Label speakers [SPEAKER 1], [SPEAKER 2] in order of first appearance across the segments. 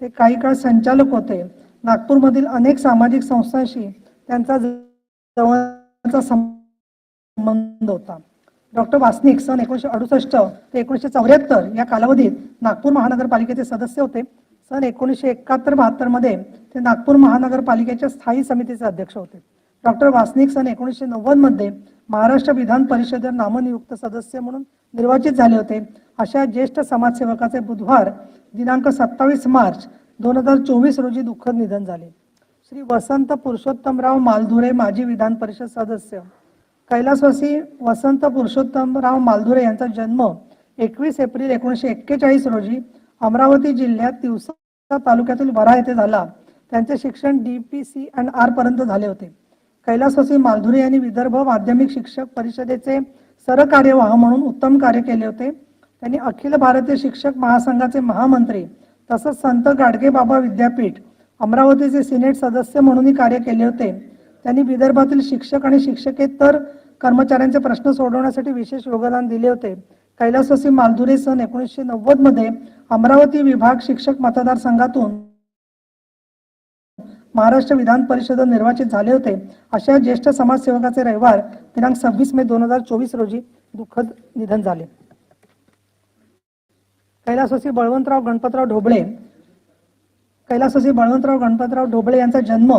[SPEAKER 1] ते काही काळ संचालक होते. नागपूरमधील अनेक सामाजिक संस्थांशी त्यांचा जवळचा संबंध होता. डॉक्टर वासनिक सन एकोणीसशे अडुसष्ट ते एकोणीसशे चौऱ्याहत्तर या कालावधीत नागपूर महानगरपालिकेचे सदस्य होते. सन एकोणीसशे एकाहत्तर बहात्तरमध्ये ते नागपूर महानगरपालिकेच्या स्थायी समितीचे अध्यक्ष होते. डॉक्टर वासनिक सन एकोणीसशे नव्वदमध्ये महाराष्ट्र विधान परिषदेत नामनियुक्त सदस्य म्हणून निर्वाचित झाले होते. अशा ज्येष्ठ समाजसेवकाचे बुधवार दिनांक सत्तावीस मार्च दोन हजार चोवीस रोजी दुःखद निधन झाले. श्री वसंत पुरुषोत्तमराव मालधुरे माजी विधान परिषद सदस्य. कैलासवासी वसंत पुरुषोत्तमराव मालधुरे यांचा जन्म एकवीस एप्रिल एकोणीसशे एक्केचाळीस रोजी अमरावती जिल्ह्यात तिवसा तालुक्यातील वरा येथे झाला. त्यांचे शिक्षण D P C and R पर्यंत झाले होते. कैलासवासी मालधुरे यांनी विदर्भ माध्यमिक शिक्षक परिषदेचे सरकार्यवाह म्हणून उत्तम कार्य केले होते. त्यांनी अखिल भारतीय शिक्षक महासंघाचे महामंत्री तसंच संत गाडगे बाबा विद्यापीठ अमरावतीचे सिनेट सदस्य म्हणूनही कार्य केले होते. त्यांनी विदर्भातील शिक्षक आणि शिक्षकेतर कर्मचाऱ्यांचे प्रश्न सोडवण्यासाठी विशेष योगदान दिले होते. कैलासवासी मालधुरे सन एकोणीसशे नव्वदमध्ये अमरावती विभाग शिक्षक मतदारसंघातून महाराष्ट्र विधान परिषद निर्वाचित झाले होते. अशा ज्येष्ठ समाजसेवकाचे रविवार दिनांक सव्वीस मे दोन हजार चोवीस रोजी दुःखद निधन झाले. कैलासवासी बळवंतराव गणपतराव ढोबळे कैलासवासी बळवंतराव गणपतराव ढोबळे यांचा जन्म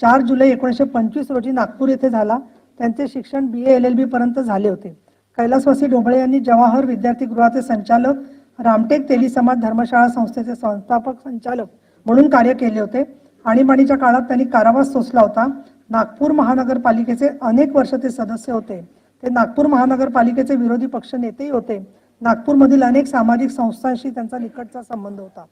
[SPEAKER 1] चार जुलै एकोणीसशे पंचवीस रोजी नागपूर येथे झाला. त्यांचे शिक्षण बी एल एल बी पर्यंत झाले होते. कैलासवासी ढोबळे यांनी जवाहर विद्यार्थी गृहाचे संचालक रामटेक तेली समाज धर्मशाळा संस्थेचे संस्थापक संचालक म्हणून कार्य केले होते. आणीबाणीच्या काळात त्यांनी कारावास सोसला होता. नागपूर महानगरपालिकेचे अनेक वर्ष ते सदस्य होते. ते नागपूर महानगरपालिकेचे विरोधी पक्ष नेतेही होते. नागपूरमधील अनेक सामाजिक संस्थांशी त्यांचा निकटचा संबंध होता.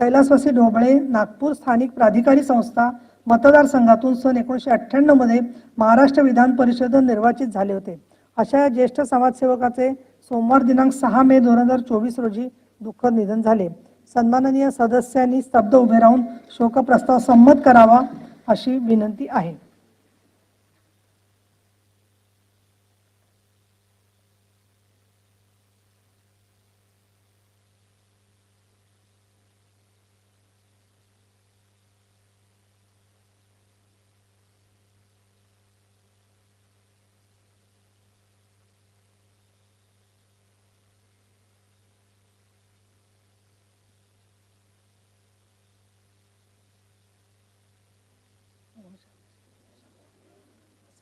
[SPEAKER 1] कैलासवासी ढोबळे नागपूर स्थानिक प्राधिकारी संस्था मतदारसंघातून सन एकोणीसशे अठ्ठ्याण्णवमध्ये महाराष्ट्र विधान परिषद निर्वाचित झाले होते. अशा या ज्येष्ठ समाजसेवकाचे सोमवार दिनांक सहा मे दोन हजार चोवीस रोजी दुःखद निधन झाले. सन्माननीय सदस्यांनी स्तब्ध उभे राहून शोकप्रस्ताव संमत करावा अशी विनंती आहे.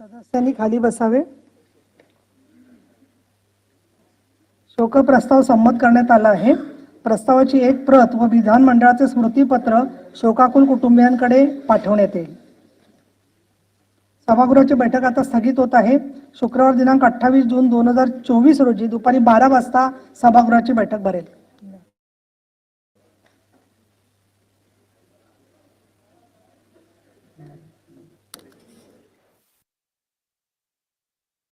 [SPEAKER 1] सदस्यांनी खाली बसावे. शोकप्रस्ताव संमत करण्यात आला आहे. प्रस्तावाची एक प्रत व विधानमंडळाचे स्मृतीपत्र शोकाकुल कुटुंबियांकडे पाठवण्यात येईल. सभागृहाची बैठक आता स्थगित होत आहे. शुक्रवार दिनांक अठ्ठावीस जून दोन हजार चोवीस रोजी दुपारी बारा वाजता सभागृहाची बैठक भरेल.